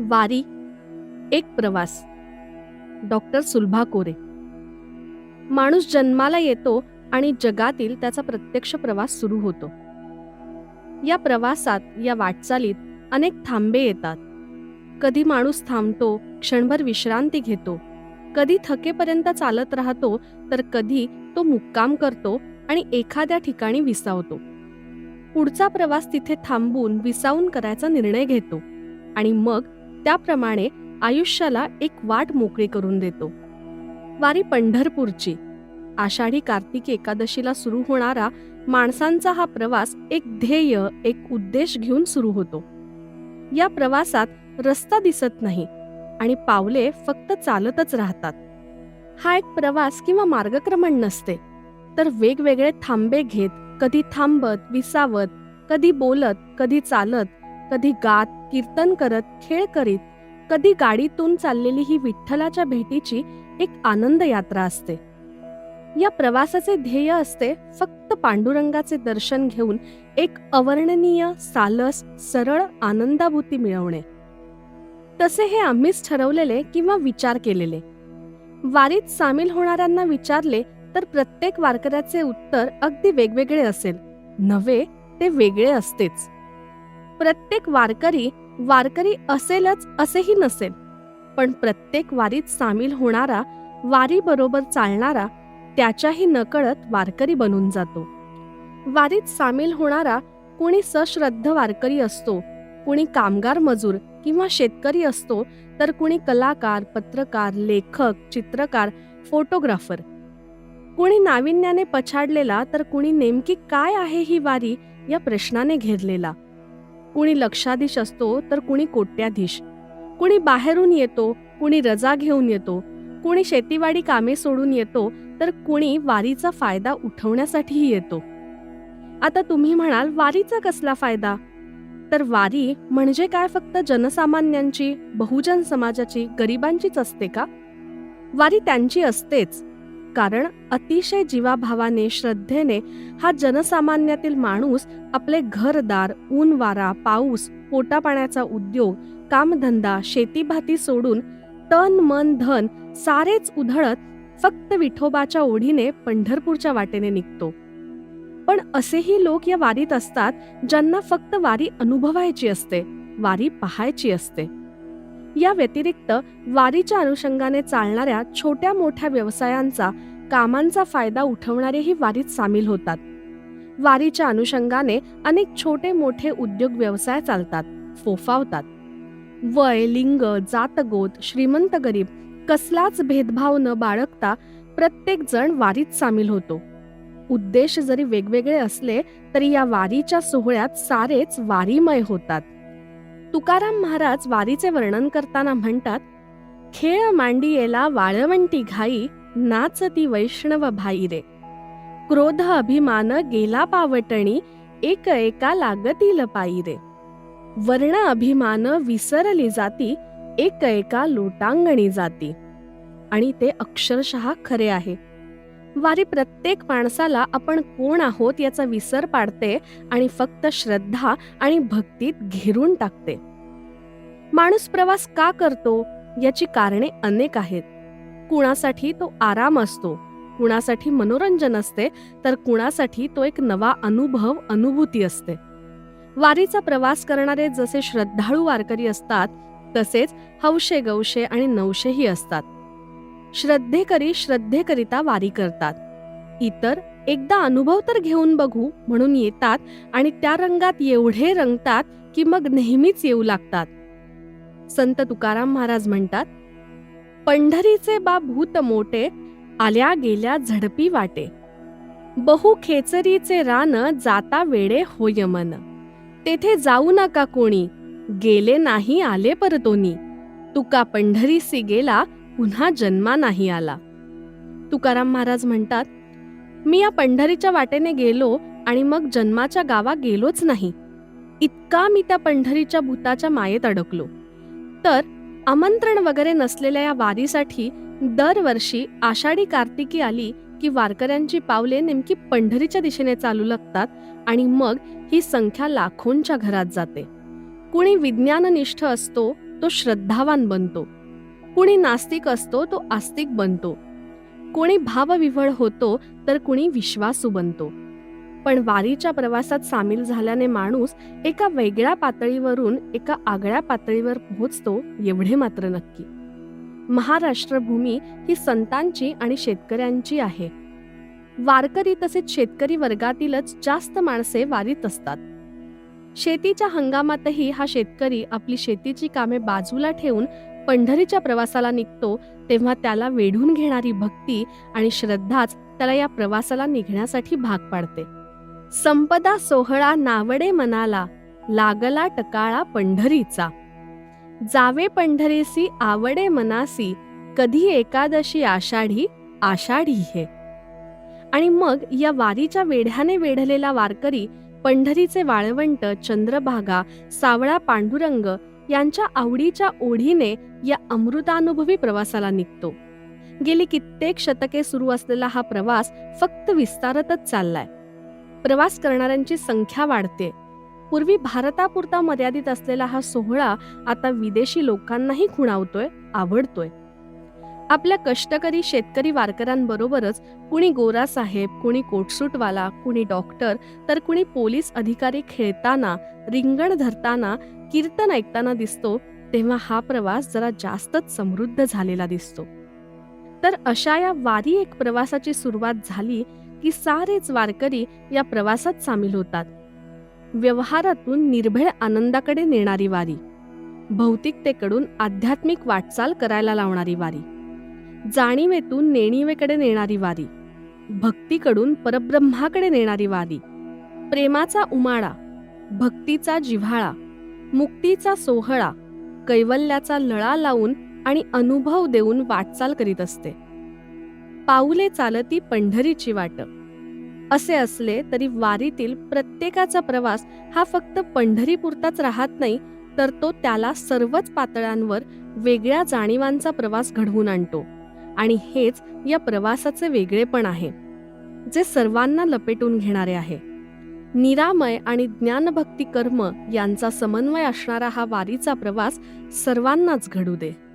वारी एक प्रवास. डॉक्टर सुलभा कोरे. माणूस जन्माला येतो आणि जगातील त्याचा प्रत्यक्ष प्रवास सुरू होतो. या प्रवासात या वाटचालीत अनेक थांबे येतात. कधी माणूस थांबतो क्षणभर विश्रांती घेतो. कधी थकेपर्यंत चालत राहतो तर कधी तो मुक्काम करतो आणि एखाद्या ठिकाणी विसावतो. पुढचा प्रवास तिथे थांबून विसावून करायचा निर्णय घेतो आणि मग त्याप्रमाणे आयुष्याला एक वाट मोकळी करून देतो. वारी पंढरपूरची. आषाढी कार्तिक एकादशीला सुरू होणारा माणसांचा हा प्रवास एक ध्येय एक उद्देश घेऊन सुरू होतो. या प्रवासात रस्ता दिसत नाही आणि पावले फक्त चालतच राहतात. हा एक प्रवास किंवा मार्गक्रमण नसते तर वेगवेगळे थांबे घेत कधी थांबत विसावत कधी बोलत कधी चालत कधी गात कीर्तन करत खेळ करीत कधी गाडीतून चाललेली ही विठ्ठलाच्या भेटीची एक आनंद यात्रा असते. या प्रवासाचे ध्येय असते फक्त पांडुरंगाचे दर्शन घेऊन एक अवर्णनीय सालस सरळ आनंदाभूती मिळवणे. तसे हे आम्हीच ठरवलेले किंवा विचार केलेले. वारीत सामील होणाऱ्यांना विचारले तर प्रत्येक वारकऱ्याचे उत्तर अगदी वेगवेगळे असेल. नव्हे ते वेगळे असतेच. प्रत्येक वारकरी वारकरी असेलच असेही नसेल. पण प्रत्येक वारीत सामील होणारा वारीबरोबर चालणारा त्याच्याही नकळत वारकरी बनून जातो. वारीत सामील होणारा कुणी सश्रद्ध वारकरी असतो कुणी कामगार मजूर किंवा शेतकरी असतो तर कुणी कलाकार पत्रकार लेखक चित्रकार फोटोग्राफर. कुणी नाविन्याने पछाडलेला तर कुणी नेमकी काय आहे ही वारी या प्रश्नाने घेरलेला. कुणी लक्षाधीश असतो तर कुणी कोट्याधीश. कुणी बाहेरून येतो कुणी रजा घेऊन येतो. कुणी शेतीवाडी कामे सोडून येतो तर कुणी वारीचा फायदा उठवण्यासाठीही येतो. आता तुम्ही म्हणाल वारीचा कसला फायदा? तर वारी म्हणजे काय फक्त जनसामान्यांची बहुजन समाजाची गरिबांचीच असते का? वारी त्यांची असतेच. कारण अतिशय जीवाभावाने श्रद्धेने हा जनसामान्यातील माणूस आपले घरदार ऊन वारा पाऊस पोटापाण्याचा उद्योग कामधंदा शेतीभाती सोडून तन मन धन सारेच उधळत फक्त विठोबाच्या ओढीने पंढरपूरच्या वाटेने निघतो. पण असेही लोक या वारीत असतात ज्यांना फक्त वारी अनुभवायची असते वारी पाहायची असते. या व्यतिरिक्त वारीच्या अनुषंगाने चालणाऱ्या छोट्या मोठ्या व्यवसायांचा कामांचा फायदा उठवणारेही वारीत सामील होतात. वारीच्या अनुषंगाने अनेक छोटे मोठे उद्योग व्यवसाय चालतात फोफावतात. वय लिंग जातगोत श्रीमंत गरीब कसलाच भेदभाव न बाळगता प्रत्येक जण वारीत सामील होतो. उद्देश जरी वेगवेगळे असले तरी या वारीच्या सोहळ्यात सारेच वारीमय होतात. तुकाराम महाराज वारीचे वर्णन करताना म्हणतात खेळ मांडियेला वाळवंटी घाई नाचती वैष्णव भाई रे. क्रोध अभिमान गेला पावटणी एक एका लागतील पायी रे. वर्ण अभिमान विसरली जाती एक एका लोटांगणी जाती. आणि ते अक्षरशः खरे आहे. वारी प्रत्येक माणसाला आपण कोण आहोत याचा विसर पाडते आणि फक्त श्रद्धा आणि भक्तीत घेरून टाकते. माणूस प्रवास का करतो याची कारणे अनेक आहेत. कुणासाठी तो आराम असतो कुणासाठी मनोरंजन असते तर कुणासाठी तो एक नवा अनुभव अनुभूती असते. वारीचा प्रवास करणारे जसे श्रद्धाळू वारकरी असतात तसेच हौशे गौशे आणि नवशेही असतात. श्रद्धेकरी श्रद्धेकरिता वारी करतात. इतर एकदा अनुभव तर घेऊन बघू म्हणून येतात आणि त्या रंगात एवढे रंगतात की मग नेहमीच येऊ लागतात. संत तुकाराम महाराज म्हणतात पंढरीचे बा भूत मोठे आल्या गेल्या झडपी वाटे. बहु खेचरीचे रान जाता वेडे होय मन. तेथे जाऊ नका कोणी गेले नाही आले परतोनी. तुका पंढरीसी गेला पुन्हा जन्मा नाही आला. तुकाराम महाराज म्हणतात मी या पंढरीच्या वाटेने गेलो आणि मग जन्माच्या गावा गेलोच नाही. इतका मी त्या पंढरीच्या भूताच्या मायेत अडकलो. तर आमंत्रण वगैरे नसलेल्या या वारीसाठी दरवर्षी आषाढी कार्तिकी आली की वारकऱ्यांची पावले नेमकी पंढरीच्या दिशेने चालू लागतात आणि मग ही संख्या लाखोंच्या घरात जाते. कुणी विज्ञाननिष्ठ असतो तो श्रद्धावान बनतो. कुणी नास्तिक असतो तो आस्तिक बनतो. कोणी भावविव्हळ होतो तर कुणी विश्वासू बनतो. पण वारीच्या प्रवासात सामील झाल्याने माणूस एका वेगळ्या पातळीवरून एका आगळ्या पातळीवर पोहोचतो एवढे मात्र नक्की. महाराष्ट्र भूमी ही संतांची आणि शेतकऱ्यांची आहे. वारकरी तसेच शेतकरी वर्गातीलच जास्त माणसे वारीत असतात. शेतीच्या हंगामातही हा शेतकरी आपली शेतीची कामे बाजूला ठेवून पंढरीच्या प्रवासाला निघतो तेव्हा त्याला वेढून घेणारी भक्ती आणि श्रद्धाच त्याला या प्रवासाला निघण्यासाठी भाग पाडते. संपदा सोहळा नावडे मनाला लागला टकाळा पंढरीचा. जावे पंढरीसी आवडे मनासी कधी एकादशी आषाढी आषाढी हे. आणि मग या वारीच्या वेढ्याने वेढलेला वारकरी पंढरीचे वाळवंट चंद्रभागा सावळा पांडुरंग यांच्या आवडीच्या ओढीने या अमृतानुभवी प्रवासाला निघतो. गेली कित्येक शतके सुरू असलेला हा प्रवास फक्त विस्तारतच चाललाय. प्रवास करणाऱ्यांची संख्या वाढते. पूर्वी भारतापुरता मर्यादित असलेला हा सोहळा आता विदेशी लोकांनाही खुणावतोय आवडतोय. आपल्या कष्टकरी शेतकरी वारकऱ्यांबरोबरच कुणी गोरा साहेब कुणी कोटसूटवाला कुणी डॉक्टर तर कुणी पोलीस अधिकारी खेळताना रिंगण धरताना कीर्तन ऐकताना दिसतो तेव्हा हा प्रवास जरा जास्तच समृद्ध झालेला दिसतो. तर अशा या वारी एक प्रवासाची सुरुवात झाली की सारेच वारकरी या प्रवासात सामील होतात. व्यवहारातून निर्भेळ आनंदाकडे नेणारी वारी. भौतिकतेकडून आध्यात्मिक वाटचाल करायला लावणारी वारी. जाणीवेतून नेणिवेकडे नेणारी वारी. भक्तीकडून परब्रह्माकडे नेणारी वारी. प्रेमाचा उमाळा भक्तीचा जिव्हाळा मुक्तीचा सोहळा कैवल्याचा लळा लावून आणि अनुभव देऊन वाटचाल करीत असते. पाऊले चालती पंढरीची वाट. असे असले तरी वारीतील प्रत्येकाचा प्रवास हा फक्त पंढरीपुरताच राहत नाही तर तो त्याला सर्वच पातळ्यांवर वेगळ्या जाणीवांचा प्रवास घडवून आणतो. आणि हेच या प्रवासाचे वेगळेपण आहे जे सर्वांना लपेटून घेणारे आहे. निरामय आणि ज्ञानभक्ती कर्म यांचा समन्वय असणारा हा वारीचा प्रवास सर्वांनाच घडू दे.